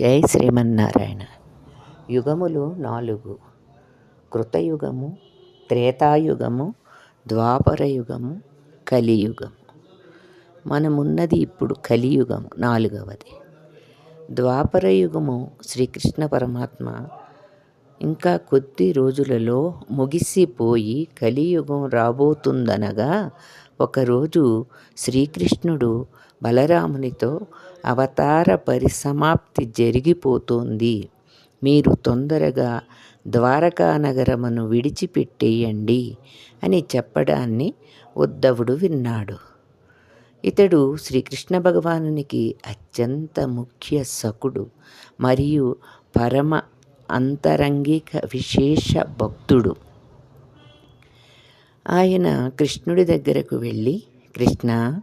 జై శ్రీమన్నారాయణ. యుగములు నాలుగు. కృతయుగము త్రేతాయుగము ద్వాపరయుగము కలియుగము. మనమున్నది ఇప్పుడు కలియుగము నాలుగవది. ద్వాపరయుగము శ్రీకృష్ణ పరమాత్మ ఇంకా కొద్ది రోజులలో ముగిసిపోయి కలియుగం రాబోతుందనగా ఒకరోజు శ్రీకృష్ణుడు బలరామునితో అవతార పరిసమాప్తి జరిగిపోతోంది. మీరు తొందరగా ద్వారకా నగరమును విడిచిపెట్టేయండి అని చెప్పడాన్ని ఉద్ధవుడు విన్నాడు. ఇతడు శ్రీకృష్ణ భగవానునికి అత్యంత ముఖ్య సకుడు మరియు పరమ అంతరంగిక విశేష భక్తుడు. ఆయన కృష్ణుడి దగ్గరకు వెళ్ళి కృష్ణ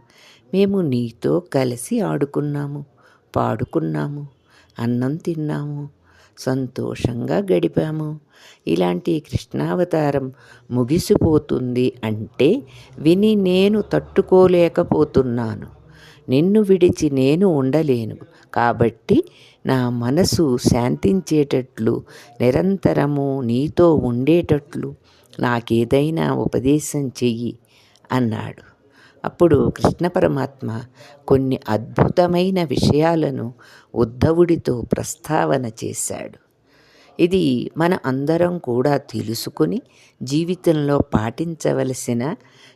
మేము నీతో కలిసి ఆడుకున్నాము పాడుకున్నాము అన్నం తిన్నాము సంతోషంగా గడిపాము. ఇలాంటి కృష్ణావతారం ముగిసిపోతుంది అంటే విని నేను తట్టుకోలేకపోతున్నాను. నిన్ను విడిచి నేను ఉండలేను. కాబట్టి నా మనసు శాంతించేటట్లు నిరంతరము నీతో ఉండేటట్లు నాకేదైనా ఉపదేశం చెయ్యి అన్నాడు. అప్పుడు కృష్ణ పరమాత్మ కొన్ని అద్భుతమైన విషయాలను ఉద్ధవుడితో ప్రస్తావన చేశాడు. ఇది మన అందరం కూడా తెలుసుకుని జీవితంలో పాటించవలసిన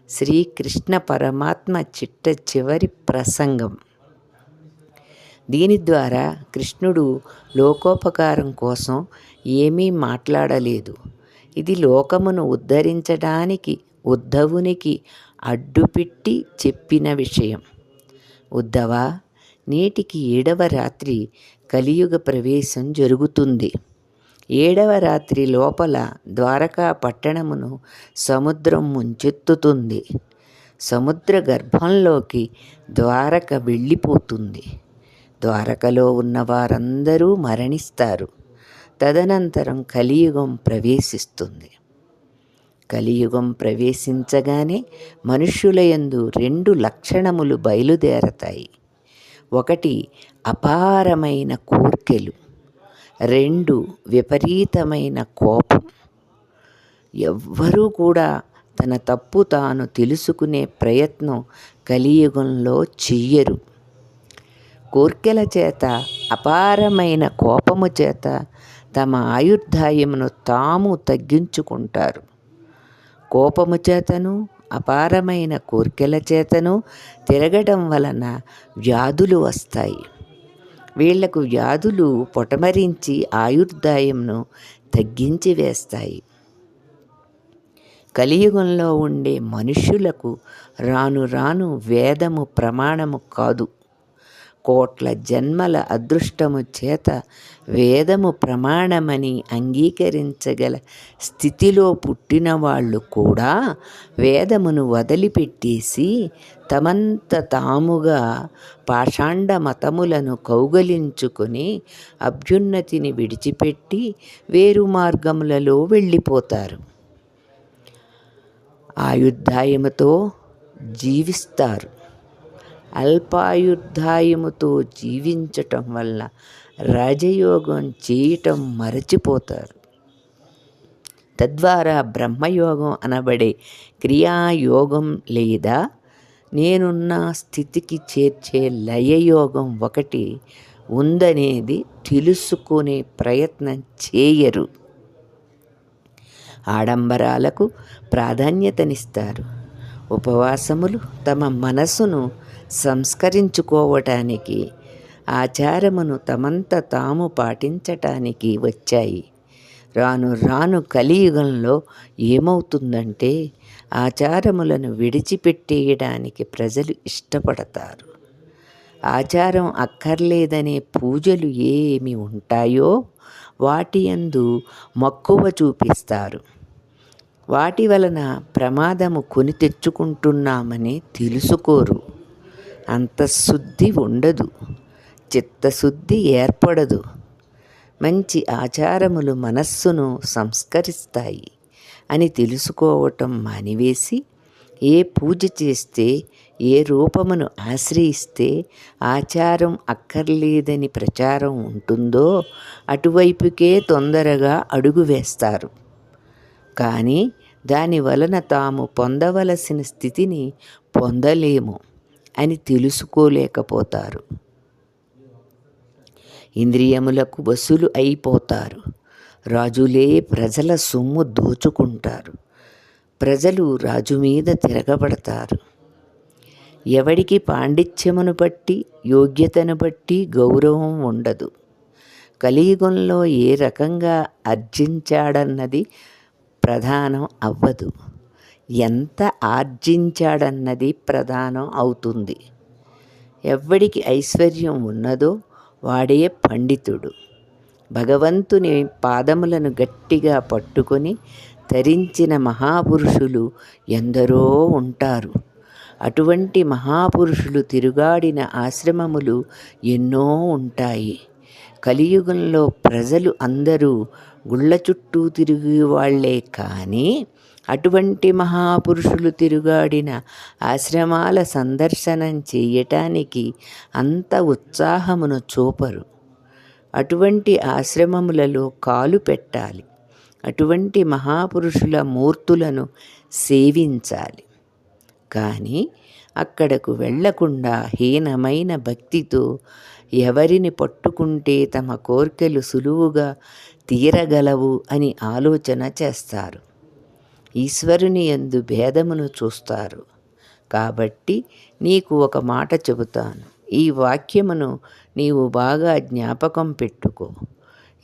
శ్రీకృష్ణ పరమాత్మ చిట్ట చివరి ప్రసంగం. దీని ద్వారా కృష్ణుడు లోకోపకారం కోసం ఏమీ మాట్లాడలేదు. ఇది లోకమును ఉద్ధరించడానికి ఉద్ధవునికి అడ్డుపెట్టి చెప్పిన విషయం. ఉద్ధవ నేటికి ఏడవ రాత్రి కలియుగ ప్రవేశం జరుగుతుంది. ఏడవ రాత్రి లోపల ద్వారకా పట్టణమును సముద్రం ముంచెత్తుతుంది. సముద్ర గర్భంలోకి ద్వారక వెళ్ళిపోతుంది. ద్వారకలో ఉన్న వారందరూ మరణిస్తారు. తదనంతరం కలియుగం ప్రవేశిస్తుంది. కలియుగం ప్రవేశించగానే మనుష్యులయందు రెండు లక్షణములు బయలుదేరతాయి. ఒకటి అపారమైన కోర్కెలు. రెండు విపరీతమైన కోపం. ఎవ్వరూ కూడా తన తప్పు తాను తెలుసుకునే ప్రయత్నం కలియుగంలో చెయ్యరు. కోర్కెల చేత అపారమైన కోపము చేత తమ ఆయుర్దాయమును తాము తగ్గించుకుంటారు. కోపము చేతను అపారమైన కోర్కెల చేతను తిరగడం వలన వ్యాధులు వస్తాయి. వీళ్ళకు వ్యాధులు పొటమరించి ఆయుర్దాయంను తగ్గించి వేస్తాయి. కలియుగంలో ఉండే మనుష్యులకు రాను రాను వేదము ప్రమాణము కాదు. కోట్ల జన్మల అదృష్టము చేత వేదము ప్రమాణమని అంగీకరించగల స్థితిలో పుట్టిన వాళ్ళు కూడా వేదమును వదిలిపెట్టేసి తమంత తాముగా పాషాండ మతములను కౌగలించుకొని అభ్యున్నతిని విడిచిపెట్టి వేరు మార్గములలో వెళ్ళిపోతారు. ఆయుద్ధాయముతో జీవిస్తారు. అల్పాయుర్ధాయముతో జీవించటం వల్ల రాజయోగం చేయటం మరచిపోతారు. తద్వారా బ్రహ్మయోగం అనబడే క్రియాయోగం లేదా నేనున్న స్థితికి చేర్చే లయయోగం ఒకటి ఉందనేది తెలుసుకునే ప్రయత్నం చేయరు. ఆడంబరాలకు ప్రాధాన్యతనిస్తారు. ఉపవాసములు తమ మనసును సంస్కరించుకోవటానికి ఆచారమును తమంత తాము పాటించటానికి వచ్చాయి. రాను రాను కలియుగంలో ఏమవుతుందంటే ఆచారములను విడిచిపెట్టేయడానికి ప్రజలు ఇష్టపడతారు. ఆచారం అక్కర్లేదనే పూజలు ఏమి ఉంటాయో వాటి యందు మక్కువ చూపిస్తారు. వాటి వలన ప్రమాదము కొని తెచ్చుకుంటున్నామని తెలుసుకోరు. అంతఃశుద్ధి ఉండదు చిత్తశుద్ధి ఏర్పడదు. మంచి ఆచారములు మనస్సును సంస్కరిస్తాయి అని తెలుసుకోవటం మానివేసి ఏ పూజ చేస్తే ఏ రూపమును ఆశ్రయిస్తే ఆచారం అక్కర్లేదని ప్రచారం ఉంటుందో అటువైపుకే తొందరగా అడుగు వేస్తారు. కానీ దాని వలన తాము పొందవలసిన స్థితిని పొందలేము. అని తెలుసుకోలేకపోతారు. ఇంద్రియములకు వసులు అయిపోతారు. రాజులే ప్రజల సొమ్ము దోచుకుంటారు. ప్రజలు రాజు మీద తిరగబడతారు. ఎవడికి పాండిత్యమును బట్టి యోగ్యతను బట్టి గౌరవం ఉండదు. కలియుగంలో ఏ రకంగా అర్జించాడన్నది ప్రధానం అవ్వదు. ఎంత ఆర్జించాడన్నది ప్రధానం అవుతుంది. ఎవడికి ఐశ్వర్యం ఉన్నదో వాడే పండితుడు. భగవంతుని పాదములను గట్టిగా పట్టుకొని ధరించిన మహాపురుషులు ఎందరో ఉంటారు. అటువంటి మహాపురుషులు తిరుగాడిన ఆశ్రమములు ఎన్నో ఉంటాయి. కలియుగంలో ప్రజలు అందరూ గుళ్ళ చుట్టూ తిరిగి వాళ్ళే కానీ అటువంటి మహాపురుషులు తిరుగాడిన ఆశ్రమాల సందర్శనం చేయటానికి అంత ఉత్సాహమును చూపరు. అటువంటి ఆశ్రమములలో కాలు పెట్టాలి. అటువంటి మహాపురుషుల మూర్తులను సేవించాలి. కానీ అక్కడకు వెళ్ళకుండా హీనమైన భక్తితో ఎవరిని పట్టుకుంటే తమ కోర్కెలు సులువుగా తీరగలవు అని ఆలోచన చేస్తారు. ఈశ్వరుని ఎందు భేదమును చూస్తారు. కాబట్టి నీకు ఒక మాట చెబుతాను. ఈ వాక్యమును నీవు బాగా జ్ఞాపకం పెట్టుకో.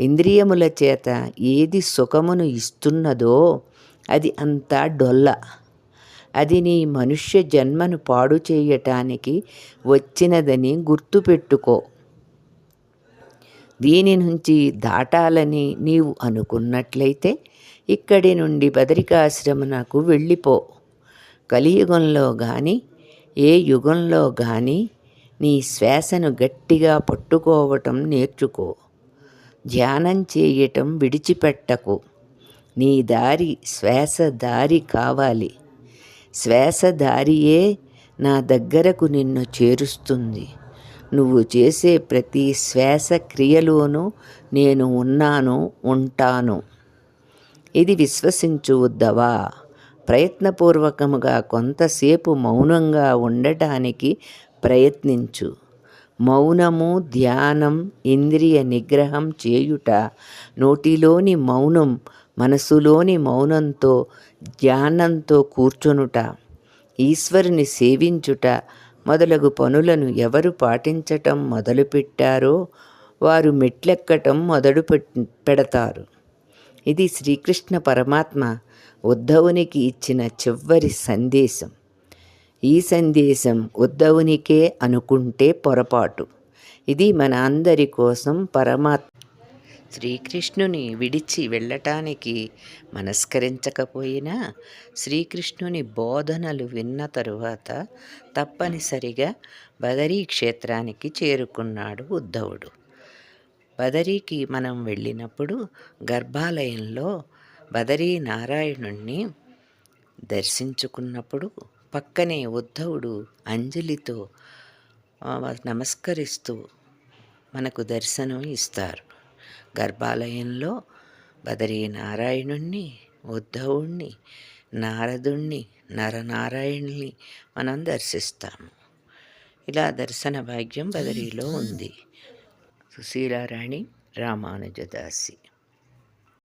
ఇంద్రియముల చేత ఏది సుఖమును ఇస్తున్నదో అది అంతా డొల్ల. అది నీ మనుష్య జన్మను పాడు చేయటానికి వచ్చినదని గుర్తుపెట్టుకో దీని నుంచి దాటాలని నీవు అనుకున్నట్లయితే ఇక్కడి నుండి బదరికాశ్రమనకు వెళ్ళిపో. కలియుగంలో కానీ ఏ యుగంలో కానీ నీ శ్వాసను గట్టిగా పట్టుకోవటం నేర్చుకో. ధ్యానం చేయటం విడిచిపెట్టకు. నీ దారి శ్వాస దారి కావాలి. శ్వాస దారియే నా దగ్గరకు నిన్ను చేరుస్తుంది. నువ్వు చేసే ప్రతి శ్వాస క్రియలోనూ నేను ఉన్నాను ఉంటాను. ఇది విశ్వసించు ఉద్దవా ప్రయత్నపూర్వకముగా కొంతసేపు మౌనంగా ఉండటానికి ప్రయత్నించు. మౌనము ధ్యానం ఇంద్రియ నిగ్రహం చేయుట నోటిలోని మౌనం మనసులోని మౌనంతో ధ్యానంతో కూర్చొనుట ఈశ్వరుని సేవించుట మొదలగు పనులను ఎవరు పాటించటం మొదలుపెట్టారో వారు మెట్లెక్కటం మొదలు పెడతారు. ఇది శ్రీకృష్ణ పరమాత్మ ఉద్ధవునికి ఇచ్చిన చివరి సందేశం. ఈ సందేశం ఉద్ధవునికే అనుకుంటే పొరపాటు. ఇది మన అందరి కోసం పరమాత్మ. శ్రీకృష్ణుని విడిచి వెళ్ళటానికి మనస్కరించకపోయినా శ్రీకృష్ణుని బోధనలు విన్న తరువాత తప్పనిసరిగా బదరీ క్షేత్రానికి చేరుకున్నాడు ఉద్ధవుడు. బదరీకి మనం వెళ్ళినప్పుడు గర్భాలయంలో బదరీ నారాయణుణ్ణి దర్శించుకున్నప్పుడు పక్కనే ఉద్ధవుడు అంజలితో నమస్కరిస్తూ మనకు దర్శనం ఇస్తారు. గర్భాలయంలో బదరీ నారాయణుణ్ణి ఉద్ధవుణ్ణి నారదుణ్ణి నరనారాయణుని మనం దర్శిస్తాము. ఇలా దర్శన భాగ్యం బదరీలో ఉంది. ಸುಶೀಲಾರಾಣಿ ರಾಮಾನುಜದಾಸಿ.